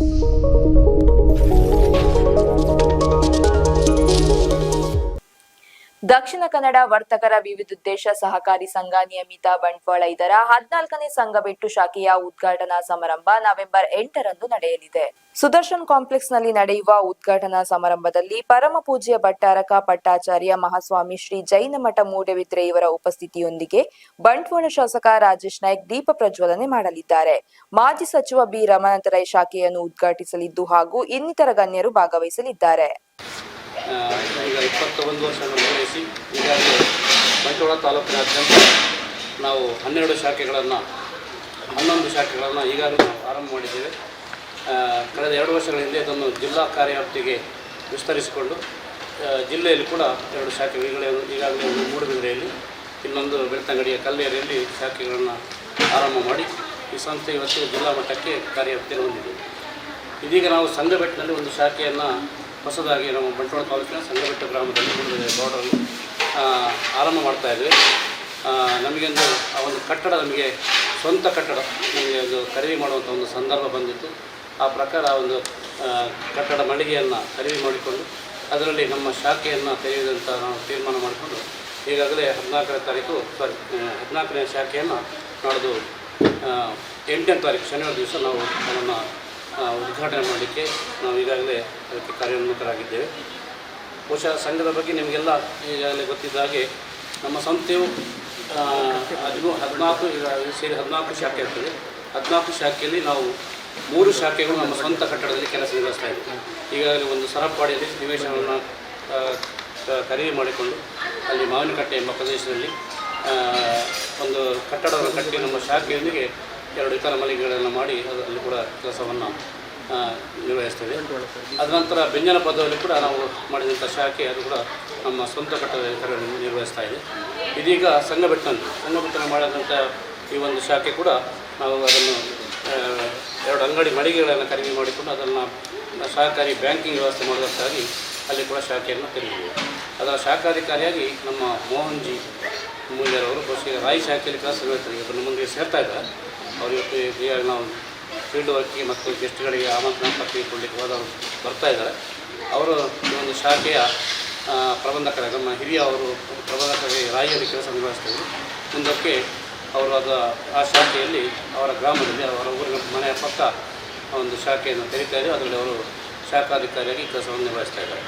Thank you. Dakshina Kannada ವರ್ತಕರ ವಿವಿಧೋದ್ದೇಶ ಸಹಕಾರಿ ಸಂಘ ನಿಯಮಿತ ಬಂಟ್ವಾಳ ಇದರ ಹದಿನಾಲ್ಕನೇ ಸಂಘಬೆಟ್ಟು ಶಾಖೆಯ ಉದ್ಘಾಟನಾ ಸಮಾರಂಭ ನವೆಂಬರ್ ಎಂಟರಂದು ನಡೆಯಲಿದೆ. ಸುದರ್ಶನ್ ಕಾಂಪ್ಲೆಕ್ಸ್ನಲ್ಲಿ ನಡೆಯುವ ಉದ್ಘಾಟನಾ ಸಮಾರಂಭದಲ್ಲಿ ಪರಮ ಪೂಜ್ಯ ಭಟ್ಟಾರಕ ಪಟ್ಟಾಚಾರ್ಯ ಮಹಾಸ್ವಾಮಿ ಶ್ರೀ ಜೈನ ಮಠ ಮೂಡಬಿದ್ರೆ ಇವರ ಉಪಸ್ಥಿತಿಯೊಂದಿಗೆ ಬಂಟ್ವಾಳ ಶಾಸಕ ರಾಜೇಶ್ ನಾಯ್ಕ್ ದೀಪ ಪ್ರಜ್ವಲನೆ ಮಾಡಲಿದ್ದಾರೆ. ಮಾಜಿ ಸಚಿವ ಬಿ ರಮಾನಾಥ ರೈ ಶಾಖೆಯನ್ನು ಉದ್ಘಾಟಿಸಲಿದ್ದು ಹಾಗೂ ಇನ್ನಿತರ ಗಣ್ಯರು ಭಾಗವಹಿಸಲಿದ್ದಾರೆ. ಈಗ ಇಪ್ಪತ್ತ ಒಂದು ವರ್ಷ ಪೂರೈಸಿ ಈಗಾಗಲೇ ಬಂಟ್ವಾಳ ತಾಲೂಕಿನಾದ್ಯಂತ ನಾವು ಹನ್ನೆರಡು ಶಾಖೆಗಳನ್ನು, ಹನ್ನೊಂದು ಶಾಖೆಗಳನ್ನು ಈಗಾಗಲೇ ನಾವು ಆರಂಭ ಮಾಡಿದ್ದೇವೆ. ಕಳೆದ ಎರಡು ವರ್ಷಗಳ ಹಿಂದೆ ಅದನ್ನು ಜಿಲ್ಲಾ ಕಾರ್ಯವ್ಯಾಪ್ತಿಗೆ ವಿಸ್ತರಿಸಿಕೊಂಡು ಜಿಲ್ಲೆಯಲ್ಲಿ ಕೂಡ ಎರಡು ಶಾಖೆ ಈಗಲೇ ಈಗಾಗಲೇ ಒಂದು ಮೂಡುಬಿದಿರೆಯಲ್ಲಿ, ಇನ್ನೊಂದು ಬೆಳ್ತಂಗಡಿಯ ಕಲ್ಲೇರಿಯಲ್ಲಿ ಶಾಖೆಗಳನ್ನು ಆರಂಭ ಮಾಡಿ ಈ ಸಂಸ್ಥೆ ಇವತ್ತು ಜಿಲ್ಲಾ ಮಟ್ಟಕ್ಕೆ ಕಾರ್ಯವ್ಯಾಪ್ತಿಯನ್ನು ಹೊಂದಿದೆ. ಇದೀಗ ನಾವು ಸಂಘಬೆಟ್ಟಿನಲ್ಲಿ ಒಂದು ಶಾಖೆಯನ್ನು ಹೊಸದಾಗಿ ನಮ್ಮ ಬಂಟ್ವಾಳ ತಾಲೂಕಿನ ಸಂಘಬೆಟ್ಟ ಗ್ರಾಮದಲ್ಲಿ ಬಾರ್ಡರ್ ಆರಂಭ ಮಾಡ್ತಾ ಇದ್ವಿ. ನಮಗೊಂದು ಆ ಒಂದು ಕಟ್ಟಡ ನಮಗೆ ಸ್ವಂತ ಕಟ್ಟಡ, ನಮಗೆ ಒಂದು ಖರೀದಿ ಮಾಡುವಂಥ ಒಂದು ಸಂದರ್ಭ ಬಂದಿತ್ತು. ಆ ಪ್ರಕಾರ ಒಂದು ಕಟ್ಟಡ ಮಳಿಗೆಯನ್ನು ಖರೀದಿ ಮಾಡಿಕೊಂಡು ಅದರಲ್ಲಿ ನಮ್ಮ ಶಾಖೆಯನ್ನು ತೆರೆಯುವುದಂತ ನಾವು ತೀರ್ಮಾನ ಮಾಡಿಕೊಂಡು ಈಗಾಗಲೇ ಹದಿನಾಲ್ಕನೇ ತಾರೀಕು ಸಾರಿ ಹದಿನಾಲ್ಕನೇ ಶಾಖೆಯನ್ನು ನಾಡ್ದು ಎಂಟನೇ ತಾರೀಕು, ಶನಿವಾರ ದಿವಸ ನಾವು ಅದನ್ನು ಉದ್ಘಾಟನೆ ಮಾಡಲಿಕ್ಕೆ ನಾವು ಈಗಾಗಲೇ ಅದಕ್ಕೆ ಕಾರ್ಯೋನ್ಮುಖರಾಗಿದ್ದೇವೆ. ಬಹುಶಃ ಸಂಘದ ಬಗ್ಗೆ ನಿಮಗೆಲ್ಲ ಈಗಾಗಲೇ ಗೊತ್ತಿದ್ದ ಹಾಗೆ ನಮ್ಮ ಸಂಸ್ಥೆಯು ಹದಿನೂ ಹದಿನಾಲ್ಕು ಸೇರಿ ಹದಿನಾಲ್ಕು ಶಾಖೆ ಇರ್ತದೆ ಹದಿನಾಲ್ಕು ಶಾಖೆಯಲ್ಲಿ ನಾವು ಮೂರು ಶಾಖೆಗಳು ನಮ್ಮ ಸ್ವಂತ ಕಟ್ಟಡದಲ್ಲಿ ಕೆಲಸ ನಿರ್ವಹಿಸ್ತಾ ಇದ್ದೀವಿ. ಈಗಾಗಲೇ ಒಂದು ಸರಪಾಡಿಯಲ್ಲಿ ನಿವೇಶನವನ್ನು ಖರೀದಿ ಮಾಡಿಕೊಂಡು ಅಲ್ಲಿ ಮಾವಿನಕಟ್ಟೆ ಎಂಬ ಪ್ರದೇಶದಲ್ಲಿ ಒಂದು ಕಟ್ಟಡವನ್ನು ಕಟ್ಟಿ ನಮ್ಮ ಶಾಖೆಯೊಂದಿಗೆ ಎರಡು ಇತರ ಮಳಿಗೆಗಳನ್ನು ಮಾಡಿ ಅದರಲ್ಲಿ ಕೂಡ ಕೆಲಸವನ್ನು ನಿರ್ವಹಿಸ್ತೇವೆ. ಅದ ನಂತರ ಬೆಂಜನ ಪದದಲ್ಲಿ ಕೂಡ ನಾವು ಮಾಡಿದಂಥ ಶಾಖೆ ಅದು ಕೂಡ ನಮ್ಮ ಸ್ವಂತ ಕಟ್ಟದ ನಿರ್ವಹಿಸ್ತಾ ಇದೆ. ಇದೀಗ ಸಂಘಬೆಟ್ಟನಲ್ಲಿ ಸಂಘಬೆಟ್ಟನಲ್ಲಿ ಮಾಡಿದಂಥ ಈ ಒಂದು ಶಾಖೆ ಕೂಡ ನಾವು ಅದನ್ನು ಎರಡು ಅಂಗಡಿ ಮಳಿಗೆಗಳನ್ನು ಖರೀದಿ ಮಾಡಿಕೊಂಡು ಅದನ್ನು ಸಹಕಾರಿ ಬ್ಯಾಂಕಿಂಗ್ ವ್ಯವಸ್ಥೆ ಮಾಡೋದಕ್ಕಾಗಿ ಅಲ್ಲಿ ಕೂಡ ಶಾಖೆಯನ್ನು ತೆರೆದಿದ್ದೇವೆ. ಅದರ ಶಾಖಾಧಿಕಾರಿಯಾಗಿ ನಮ್ಮ ಮೋಹನ್ಜಿ ಮೂಲ್ಯರವರು ಬಹುಶಃ ರಾಯಿ ಶಾಖೆಯಲ್ಲಿ ಕೆಲಸ ನಿರ್ವಹಿಸ್ತಾರೆ ಸೇರ್ತಾ ಇದ್ದಾರೆ. ಅವರು ನಾವು ಫೀಲ್ಡ್ ವರ್ಕಿಗೆ ಮತ್ತು ಗೆಸ್ಟ್ಗಳಿಗೆ ಆಮಂತ್ರಣ ಪತ್ರಿಕೆ ಕೊಡಲಿಕ್ಕೆ ಹೋದವರು ಬರ್ತಾ ಇದ್ದಾರೆ. ಅವರು ಒಂದು ಶಾಖೆಯ ಪ್ರಬಂಧಕರ, ನಮ್ಮ ಹಿರಿಯ ಅವರು ಪ್ರಬಂಧಕರಿಗೆ ರಾಯಿಯಲ್ಲಿ ಕೆಲಸ ನಿರ್ವಹಿಸ್ತಾರೆ ಮುಂದಕ್ಕೆ ಅವರು ಅದು, ಆ ಶಾಖೆಯಲ್ಲಿ ಅವರ ಗ್ರಾಮದಲ್ಲಿ, ಅವರ ಊರಿನ ಮನೆಯ ಪಕ್ಕ ಒಂದು ಶಾಖೆಯನ್ನು ತೆರೀತಾ ಇದೆ ಅದರಲ್ಲಿ ಅವರು ಶಾಖಾಧಿಕಾರಿಯಾಗಿ ಕೆಲಸವನ್ನು ನಿರ್ವಹಿಸ್ತಾ ಇದ್ದಾರೆ.